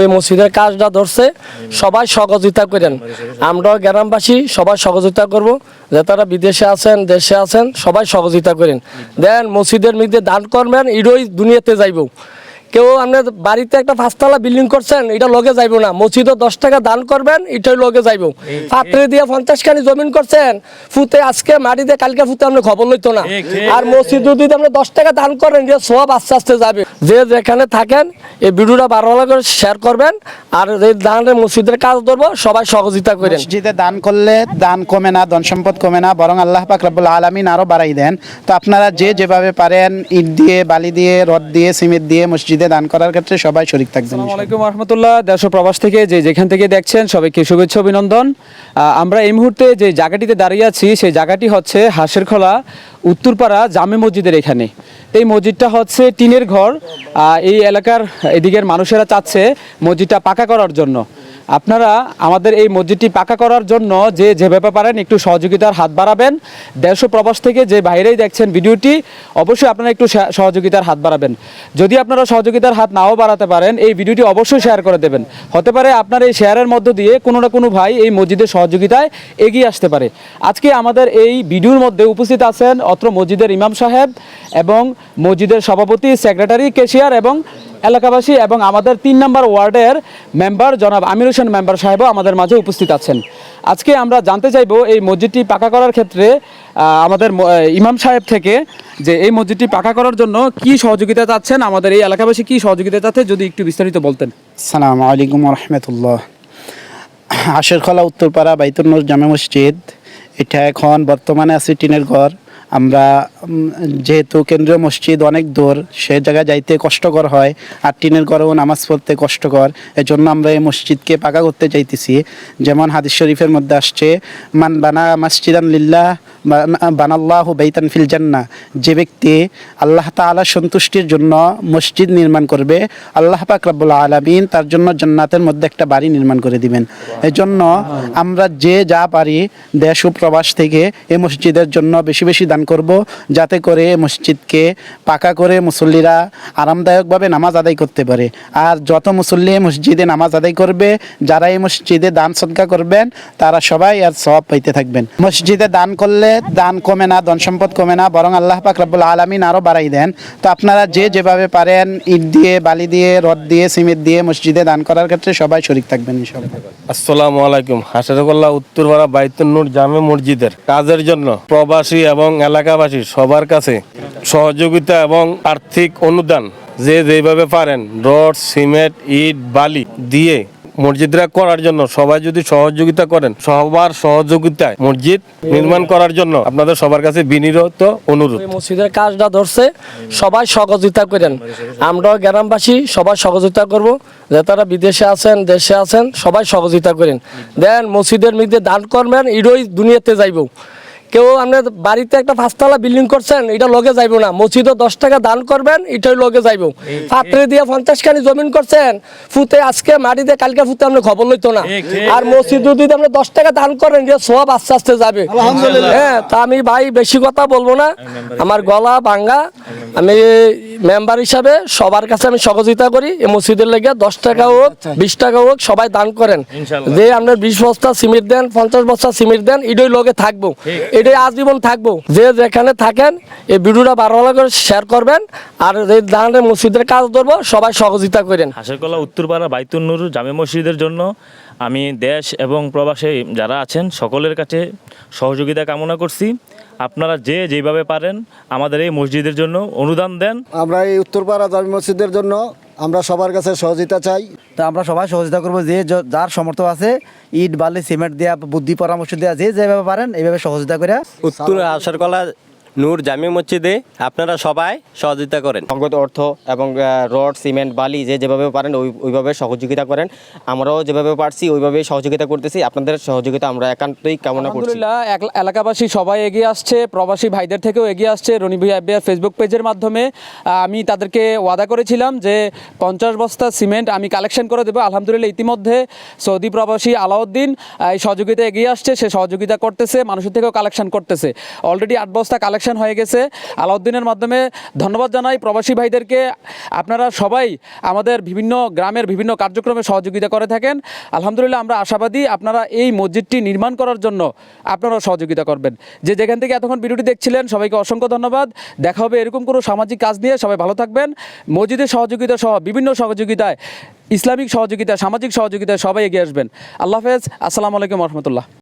এই মসজিদের কাজটা ধরছে, সবাই সহযোগিতা করেন। আমরাও গ্রামবাসী, সবাই সহযোগিতা করব। যে তারা বিদেশে আছেন, দেশে আছেন, সবাই সহযোগিতা করেন। দেন মসজিদের মধ্যে দান করবেন ইরোই দুনিয়াতে যাইব। কেউ আপনার বাড়িতে একটা পাঁচতলা বিল্ডিং করছেন এটা লগে যাইব না। মসজিদও দশ টাকা দান করবেন এটাই লগে যাইব। পাত্রে দিয়ে পঞ্চাশ খানি জমিন করছেন ফুতে আজকে মাটি দিয়ে কালকে ফুতে আপনি খবর লইতো না। আর মসজিদ যদি আপনি দশ টাকা দান করেন যে সব আস্তে আস্তে যাবে। যে যেখানে থাকেন এই ভিডিওটা বারো করে শেয়ার করবেন আর এই দানের মসজিদের কাজ ধরবো সবাই সহযোগিতা করেন। মসজিদে দান করলে দান কমে না ধন সম্পদ কমে না বরং আল্লাহ পাক রব্বুল আলামিন আরও বাড়াই দেন। তো আপনারা যে যেভাবে পারেন ইট দিয়ে বালি দিয়ে রড দিয়ে সিমেন্ট দিয়ে মসজিদে দান করার ক্ষেত্রে সবাই শরিক থাকবেন আসসালামু আলাইকুম রহমতুল্লাহ। দেশ প্রবাস থেকে যে যেখান থেকে দেখছেন সবাইকে শুভেচ্ছা অভিনন্দন। আমরা এই মুহূর্তে যে জায়গাটিতে দাঁড়িয়ে আছি সেই জায়গাটি হচ্ছে হাঁসেরখোলা উত্তরপাড়া জামে মসজিদের এখানে। এই মসজিদটা হচ্ছে টিনের ঘর। এই এলাকার এদিকের মানুষেরা চাচ্ছে মসজিদটা পাকা করার জন্য। আপনারা আমাদের এই মসজিদটি পাকা করার জন্য যে যেভাবে পারেন একটু সহযোগিতার হাত বাড়াবেন। দেড়শো প্রবাস থেকে যে বাইরেই দেখছেন ভিডিওটি, অবশ্যই আপনারা একটু সহ- সহযোগিতার হাত বাড়াবেন। যদি আপনারা সহযোগিতার হাত নাও বাড়াতে পারেন, এই ভিডিওটি অবশ্যই শেয়ার করে দেবেন। হতে পারে আপনার এই শেয়ারের মধ্য দিয়ে কোনো না কোনো ভাই এই মসজিদের সহযোগিতায় এগিয়ে আসতে পারে। আজকে আমাদের এই ভিডিওর মধ্যে উপস্থিত আছেন অত্র মসজিদের ইমাম সাহেব এবং মসজিদের সভাপতি, সেক্রেটারি কেশিয়ার এবং এলাকাবাসী এবং আমাদের তিন নম্বর ওয়ার্ডের মেম্বার জনাব আমির হোসেন মেম্বার সাহেবও আমাদের মাঝে উপস্থিত আছেন। আজকে আমরা জানতে চাইব এই মসজিদটি পাকা করার ক্ষেত্রে আমাদের ইমাম সাহেব থেকে যে এই মসজিদটি পাকা করার জন্য কি সহযোগিতা চাচ্ছেন, আমাদের এই এলাকাবাসী কি সহযোগিতা চাচ্ছে, যদি একটু বিস্তারিত বলতেন। সালাম আলাইকুম রহমতুল্লাহ। আশেরখলা উত্তরপাড়া বাইতুন্নুর জামে মসজিদ, এটা এখন বর্তমানে আছে টিনের ঘর। আমরা যেহেতু কেন্দ্রীয় মসজিদ অনেক দূর, সে জায়গায় যাইতে কষ্টকর হয় আর টিনের ঘরেও নামাজ পড়তে কষ্টকর। এজন্য আমরা এই মসজিদকে পাকা করতে চাইতেছি যেমন হাদিস শরীফের মধ্যে আসছে, মান বানা মাসজিদান লিল্লাহ বানাল্লাহ বেইতান ফিল জান্না যে ব্যক্তি আল্লাহ তাআলা সন্তুষ্টির জন্য মসজিদ নির্মাণ করবে, আল্লাহ পাক রব্বুল আলামিন তার জন্য জান্নাতের মধ্যে একটা বাড়ি নির্মাণ করে দিবেন। এজন্য আমরা যে যা পারি দেশ প্রবাস থেকে এই মসজিদের জন্য বেশি বেশি দান করব, যাতে করে এই মসজিদকে পাকা করে মুসল্লিরা আরামদায়কভাবে নামাজ আদায় করতে পারে। আর যত মুসল্লি মসজিদে নামাজ আদায় করবে, যারা এই মসজিদে দান সদকা করবেন, তারা সবাই আর সব পাইতে থাকবেন। মসজিদে দান করলে দান কমে না, ধন সম্পদ কমে না, বরং আল্লাহ পাক রব্বুল আলামিন আরও বাড়াই দেন। তো আপনারা যে যেভাবে পারেন, ইট দিয়ে, বালি দিয়ে, রড দিয়ে, সিমেন্ট দিয়ে মসজিদে দান করার ক্ষেত্রে সবাই শরিক থাকবেন আসসালামু আলাইকুম। হাসারগোল্লা উত্তরপাড়া বাইতুন্নুর জামে মসজিদের কাজের জন্য প্রবাসী এবং এলাকাবাসী সবার কাছে সহযোগিতা এবং আর্থিক অনুদান যে যেভাবে পারেন, রড, সিমেন্ট, ইট, বালি দিয়ে মসজিদরা করার জন্য, সবাই যদি সহযোগিতা করেন, সবার সহযোগিতায় মসজিদ নির্মাণ করার জন্য আপনাদের সবার কাছে বিনীত অনুরোধ। মসজিদের কাজটা ধরছে, সবাই সহযোগিতা করেন। আমরাও গ্রামবাসী, সবাই সহযোগিতা করব। যে তারা বিদেশে আছেন, দেশে আছেন, সবাই সহযোগিতা করেন। দেন মসজিদের মধ্যে দান করবেন ইডই দুনিয়াতে যাইব। কেউ আপনার বাড়িতে একটা পাঁচতলা বিল্ডিং করছেন এটা লগে যাইব না। মসজিদও দশ টাকা দান করবেন এটাই লগে যাইব। পাত্রে দিয়ে পঞ্চাশ খানি জমিন করছেন ফুতে আজকে মাটি দিয়ে কালকে ফুতে আপনি খবর লইতো না। আর মসজিদ যদি আপনি দশ টাকা দান করেন যে সব আস্তে আস্তে যাবে। হ্যাঁ তা আমি ভাই বেশি কথা বলব না। আমার গলা ভাঙ্গা আমি মেম্বার হিসাবে সবার কাছে আমি সহযোগিতা করি। এই মসজিদের লেগে দশ টাকা হোক বিশ টাকা হোক সবাই দান করেন। যে আপনার বিশ বস্তা সিমেন্ট দেন পঞ্চাশ বস্তা সিমেন্ট দেন এটাই লগে থাকব। এটাই আজীবন থাকব। যে যেখানে থাকেন এই ভিডিওটা বারো করে শেয়ার করবেন আর এই দানের মসজিদের কাজ ধরবো সবাই সহযোগিতা করেন। হাসরকলা উত্তরপাড়া বাইতুন্নুর জামে মসজিদের জন্য আমি দেশ এবং প্রবাসে যারা আছেন সকলের কাছে সহযোগিতা কামনা করছি। আপনারা যে যেভাবে পারেন আমাদের এই মসজিদের জন্য অনুদান দেন। আমরা এই উত্তরপাড়া জামি মসজিদের জন্য আমরা সবার কাছে সহযোগিতা চাই। তা আমরা সবাই সহযোগিতা করব যে যার সমর্থ আছে ইট বালি সিমেন্ট দেওয়া বুদ্ধি পরামর্শ দেওয়া যে যেভাবে পারেন এইভাবে সহযোগিতা করে উত্তর আশারকলা নূর জামি মসজিদে আপনারা সবাই সহযোগিতা করেন। নগদ অর্থ এবং রড সিমেন্ট বালি যে যেভাবে পারেন ওই ওইভাবে সহযোগিতা করেন। আমরাও যেভাবে পারছি ওইভাবে সহযোগিতা করতেছি। আপনাদের সহযোগিতা আমরা একান্তই কামনা করছি। আলহামদুলিল্লাহ এলাকাবাসী সবাই এগিয়ে আসছে প্রবাসী ভাইদের থেকেও এগিয়ে আসছে রনি ভাই আব্বিয়ার ফেসবুক পেজের মাধ্যমে। আমি তাদেরকে ওয়াদা করেছিলাম যে পঞ্চাশ বস্তা সিমেন্ট আমি কালেকশন করে দেবো। আলহামদুলিল্লাহ ইতিমধ্যে সৌদি প্রবাসী আলাউদ্দিন এই সহযোগিতা এগিয়ে আসছে। সে সহযোগিতা করতেছে মানুষের থেকেও কালেকশন করতেছে। অলরেডি আট বস্তা কালেকশন কালেকশন হয়ে গেছে। আলাউদ্দিনের মাধ্যমে ধন্যবাদ জানাই। প্রবাসী ভাইদেরকে আপনারা সবাই আমাদের বিভিন্ন গ্রামের বিভিন্ন কার্যক্রমে সহযোগিতা করে থাকেন। আলহামদুলিল্লাহ, আমরা আশাবাদী আপনারা এই মসজিদটি নির্মাণ করার জন্য আপনারা সহযোগিতা করবেন। যে যেখান থেকে এতক্ষণ ভিডিওটি দেখছিলেন, সবাইকে অসংখ্য ধন্যবাদ। দেখা হবে এরকম কোনো সামাজিক কাজ নিয়ে। সবাই ভালো থাকবেন। মসজিদের সহযোগিতা সহ বিভিন্ন সহযোগিতায়, ইসলামিক সহযোগিতা, সামাজিক সহযোগিতায় সবাই এগিয়ে আসবেন। আল্লাহ হাফেজ। আসসালামু আলাইকুম রহমতুল্লাহ।